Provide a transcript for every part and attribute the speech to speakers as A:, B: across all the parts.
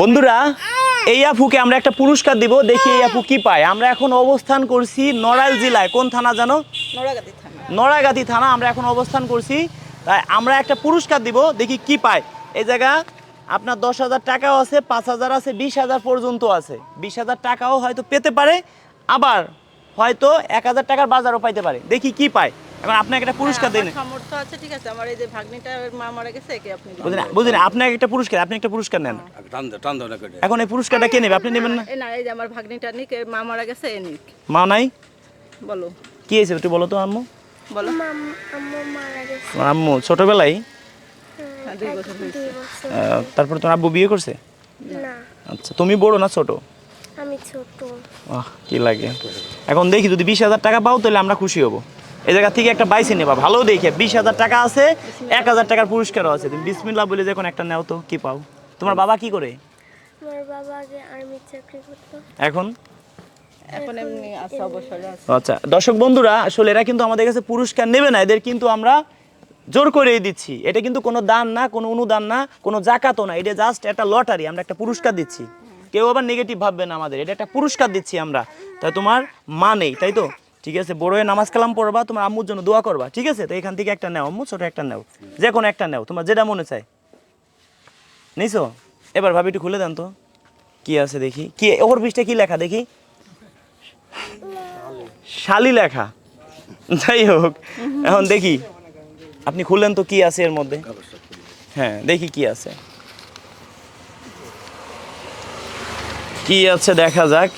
A: বন্ধুরা এই আপুকে আমরা একটা পুরস্কার দিব দেখি এই আপু কি পায়। আমরা এখন অবস্থান করছি নড়াইল জেলায়। কোন থানা জানো?
B: নোড়াগাতি থানা।
A: নড়াগাতি থানা আমরা এখন অবস্থান করছি। তাই আমরা একটা পুরস্কার দিব দেখি কি পায়। এই জায়গা আপনার দশ হাজার টাকাও আছে পাঁচ হাজার আছে বিশ হাজার পর্যন্ত আছে। বিশ হাজার টাকাও হয়তো পেতে পারে। আবার হয়তো এক হাজার টাকার বাজারও পাইতে পারে। দেখি কি পায়। এখন আপনাকে একটা পুরস্কার
B: হ্যাঁ,
A: দেন
B: আমার সামর্থ্য আছে ঠিক আছে। আমার এই যে ভাগ্নিটা মা মারা গেছে একে আপনি দিন।
A: বুঝলেন? বুঝলেন? আপনাকে একটা পুরস্কার আপনি একটা পুরস্কার নেন।
C: টান দে টান দে না কেটে।
A: এখন এই পুরস্কারটা কে নেবে? আপনি নেবেন না?
B: না এই যে আমার ভাগ্নিটা নিক মা মারা গেছে এ নিক।
A: মা নাই?
B: বলো।
A: কি হয়েছে? একটু বলো তো আম্মু।
B: বলো।
D: আম্মু মারা গেছে।
A: তোমার আম্মু ছোটবেলায়?
B: হ্যাঁ,
A: তারপর তোমার আব্বু বিয়ে করছে?
D: না।
A: আচ্ছা তুমি বড় না ছোট?
D: আমি ছোট।
A: আহ কি লাগে? এখন দেখি যদি বিশ হাজার টাকা পাও তাহলে আমরা খুশি হব। এই জায়গা থেকে একটা বাইসে নেবা ভালো দেখে। বিশ হাজার টাকা আছে এক হাজার টাকার পুরস্কারও আছে। তুমি বিসমিল্লা বলে যখন একটা নেও তো কি পাও? তোমার বাবা কি করে?
D: আমার বাবা আগে আর্মি চাকরি করতো।
A: এখন?
B: এখন এমনি আছে অবসরে আছে।
A: আচ্ছা দর্শক বন্ধুরা আসলে এরা কিন্তু আমাদের কাছে পুরস্কার নেবে না। এদের কিন্তু আমরা জোর করেই দিচ্ছি। এটা কিন্তু কোনো দান না কোনো অনুদান না কোনো জাকাতও না। এটা জাস্ট একটা লটারি আমরা একটা পুরস্কার দিচ্ছি। কেউ আবার নেগেটিভ ভাববে না আমাদের। এটা একটা পুরস্কার দিচ্ছি আমরা। তাই তোমার মা নেই, তাই তো? ঠিক আছে, বড় হয়ে নামাজ কালাম পড়বা, তোমার আম্মুর জন্য দোয়া করবা, ঠিক আছে? তো এখান থেকে একটা নেও, আম্মু, ছোট একটা নেও। যে কোনো একটা নেও, তোমার যেটা মনে চায়। নিছো? এবার ভাবি একটু খুলে দেন তো। কি আছে দেখি? কি, ওর পৃষ্ঠে কি লেখা দেখি? শালি লেখা। যাই হোক, এখন দেখি। আপনি খুললেন তো কি আছে এর মধ্যে? হ্যাঁ দেখি কি আছে। কি আছে দেখা যাক।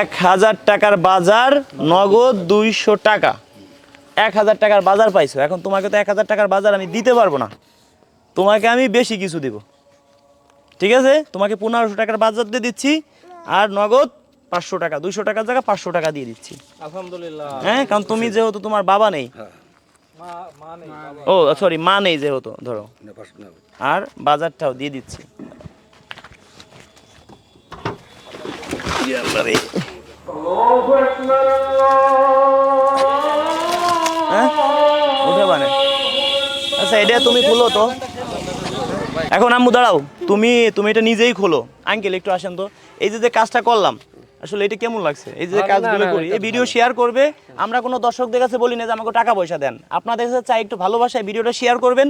A: এক হাজার টাকার বাজার নগদ দুইশো টাকা। এক হাজার টাকার বাজার পাইছো। এখন তোমাকে তো এক হাজার টাকার বাজার আমি দিতে পারব না। তোমাকে আমি বেশি কিছু দিব। ঠিক আছে? তোমাকে পনেরোশো টাকার বাজার দিয়ে দিচ্ছি আর নগদ পাঁচশো টাকা। দুইশো টাকার জায়গা পাঁচশো টাকা দিয়ে দিচ্ছি।
E: আলহামদুলিল্লাহ।
A: হ্যাঁ কারণ তুমি যেহেতু তোমার বাবা নেই।
E: মা মা নেই।
A: ও সরি মা নেই যেহেতু ধরো। আর বাজারটাও দিয়ে দিচ্ছি। হ্যাঁ? মানে। আচ্ছা এটা তুমি খুলো তো। এখন আম্মু দাঁড়াও। তুমি তুমি এটা নিজেই খোলো। আঙ্কেল একটু আসেন তো। এই যে যে কাজটা করলাম আসলে এটা কেমন লাগছে? এই যে যে কাজগুলো করি এই ভিডিও শেয়ার করবে। আমরা কোনো দর্শকদের কাছে বলি না যে আমাকে টাকা পয়সা দেন। আপনাদের কাছে চাই একটু ভালোবাসায় ভিডিওটা শেয়ার করবেন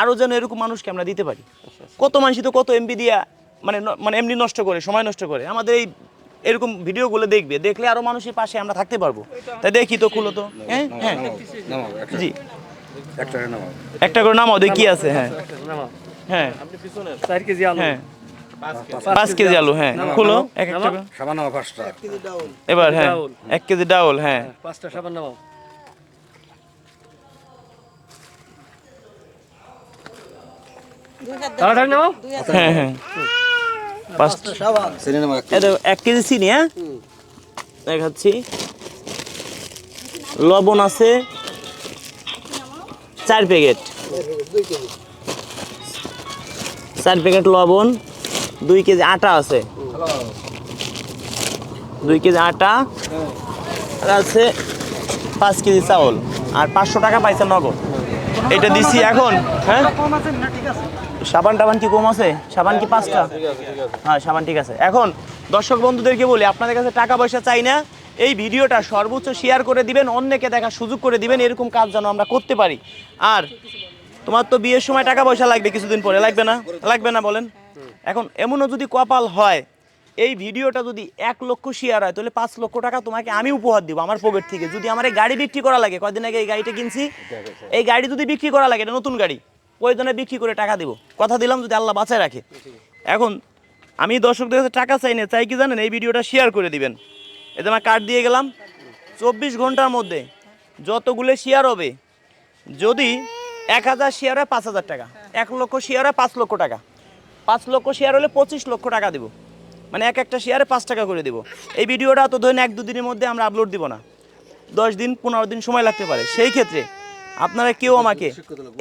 A: আরও যেন এরকম মানুষকে আমরা দিতে পারি। কত মানুষই তো কত এমবি দিয়া মানে মানে এমনি নষ্ট করে সময় নষ্ট করে। আমাদের এই এরকম ভিডিওগুলো দেখবে দেখলে আরও মানুষের পাশে আমরা থাকতে পারব। তাই দেখি তো খুলো তো। হ্যাঁ? হ্যাঁ।
C: একটা
A: জি।
C: একটা
A: করে নামাও দেখি কি আছে হ্যাঁ। হ্যাঁ।
E: আলু।
A: হ্যাঁ। পাঁচ কেজি আলু হ্যাঁ। খুলো এক একটা এবার হ্যাঁ। এক কেজি ডাউল হ্যাঁ।
E: পাঁচটা সাবান নামাও। তাড়াতাড়ি নামাও।
A: হ্যাঁ হ্যাঁ। এক কেজি চিনি হ্যাঁ? দেখাচ্ছি। লবণ আছে। চার প্যাকেট। চার প্যাকেট লবণ দুই কেজি আটা আছে। দুই কেজি আটা। আর আছে পাঁচ কেজি চাউল। আর পাঁচশো টাকা পাইছে নগদ। এটা দিছি এখন হ্যাঁ? সাবান টাবান কি কম আছে? সাবান কি পাঁচটা? হ্যাঁ সাবান ঠিক আছে। এখন দর্শক বন্ধুদেরকে বলি আপনাদের কাছে টাকা পয়সা চাই না। এই ভিডিওটা সর্বোচ্চ শেয়ার করে দিবেন অন্যকে দেখার সুযোগ করে দিবেন এরকম কাজ যেন আমরা করতে পারি। আর তোমার তো বিয়ের সময় টাকা পয়সা লাগবে কিছুদিন পরে লাগবে না? লাগবে না বলেন? এখন এমনও যদি কপাল হয় এই ভিডিওটা যদি এক লক্ষ শেয়ার হয় তাহলে পাঁচ লক্ষ টাকা তোমাকে আমি উপহার দিব আমার পকেট থেকে। যদি আমার এই গাড়ি বিক্রি করা লাগে কয়দিন আগে এই গাড়িটা কিনছি? এই গাড়ি যদি বিক্রি করা লাগে এটা নতুন গাড়ি প্রয়োজনে বিক্রি করে টাকা দিব। কথা দিলাম যদি আল্লাহ বাঁচায় রাখে। এখন আমি দর্শকদের কাছে টাকা চাই না চাই কি জানেন এই ভিডিওটা শেয়ার করে দিবেন। এতে আমার কার্ড দিয়ে গেলাম চব্বিশ ঘণ্টার মধ্যে যতগুলো শেয়ার হবে যদি এক হাজার শেয়ার হয় পাঁচ হাজার টাকা এক লক্ষ শেয়ার হয় পাঁচ লক্ষ টাকা। পাঁচ লক্ষ শেয়ার হলে পঁচিশ লক্ষ টাকা দেবো। মানে এক একটা শেয়ারে পাঁচ টাকা করে দেবো। এই ভিডিওটা তো ধরেন এক দুদিনের মধ্যে আমরা আপলোড দিব না। দশ দিন, পনেরো দিন সময় লাগতে পারে। সেই ক্ষেত্রে আপনারা কেউ আমাকে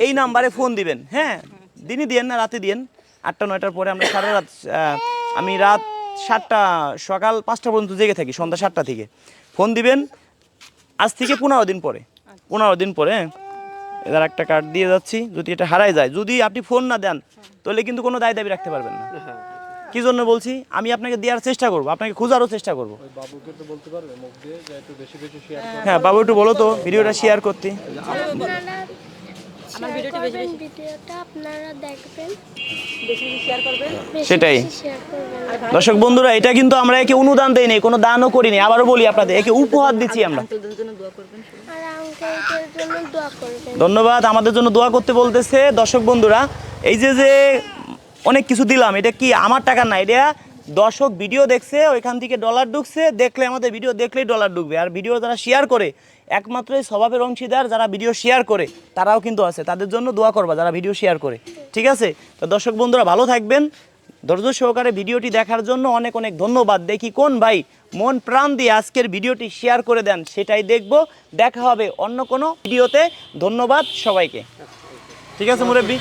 A: এই নাম্বারে ফোন দিবেন। হ্যাঁ দিনই দিয়েন না, রাতে দিয়েন। আটটা, নয়টার পরে আমরা সারা রাত আমি রাত সাতটা সকাল পাঁচটা পর্যন্ত জেগে থাকি, সন্ধ্যা সাতটা থেকে। ফোন দিবেন, আজ থেকে পনেরো দিন পরে। পনেরো দিন পরে হ্যাঁ এবার একটা কার্ড দিয়ে যাচ্ছি। যদি এটা হারাই যায়, যদি আপনি ফোন না দেন, তাহলে কিন্তু কোনো দায় দাবি রাখতে পারবেন না। কি জন্য বলছি? আমি আপনাকে দেওয়ার চেষ্টা করব আপনাকে খোঁজারও চেষ্টা করব।
E: বাবুকে তো বলতে পারবে মুখ দিয়ে যে একটু বেশি বেশি শেয়ার
A: হ্যাঁ বাবু একটু বলো তো ভিডিওটা শেয়ার করতে।
B: আমার
D: শেয়ার
B: ভিডিওটি বেশি
D: ভিডিওটা আপনারা দেখবেন।
B: বেশি বেশি শেয়ার করবেন?
A: সেটাই। দর্শক বন্ধুরা এটা কিন্তু আমরা একে অনুদান দেই নাই কোনো দানও করিনি আবারও বলি আপনাদের একে উপহার দিচ্ছি আমরা।
B: আঙ্কেলদের জন্য দোয়া করবেন
D: আর আঙ্কেলদের জন্য দোয়া করবেন।
A: ধন্যবাদ আমাদের জন্য দোয়া করতে বলতেছে দর্শক বন্ধুরা। এই যে যে অনেক কিছু দিলাম। এটা কি আমার টাকা না? এটা দর্শক ভিডিও দেখছে, ওইখান থেকে ডলার ঢুকছে, দেখলে আমাদের ভিডিও দেখলেই ডলার ঢুকবে। আর ভিডিও যারা শেয়ার করে একমাত্র এই স্বভাবের অংশীদার, যারা ভিডিও শেয়ার করে, তারাও কিন্তু আছে। তাদের জন্য দোয়া করবা যারা ভিডিও শেয়ার করে। ঠিক আছে? তো দর্শক বন্ধুরা, ভালো থাকবেন। ধৈর্য সহকারে ভিডিওটি দেখার জন্য অনেক অনেক ধন্যবাদ। দেখি কোন ভাই মন প্রাণ দিয়ে আজকের ভিডিওটি শেয়ার করে দেন, সেটাই দেখব। দেখা হবে অন্য কোনো ভিডিওতে। ধন্যবাদ সবাইকে। ঠিক আছে, মুরব্বী?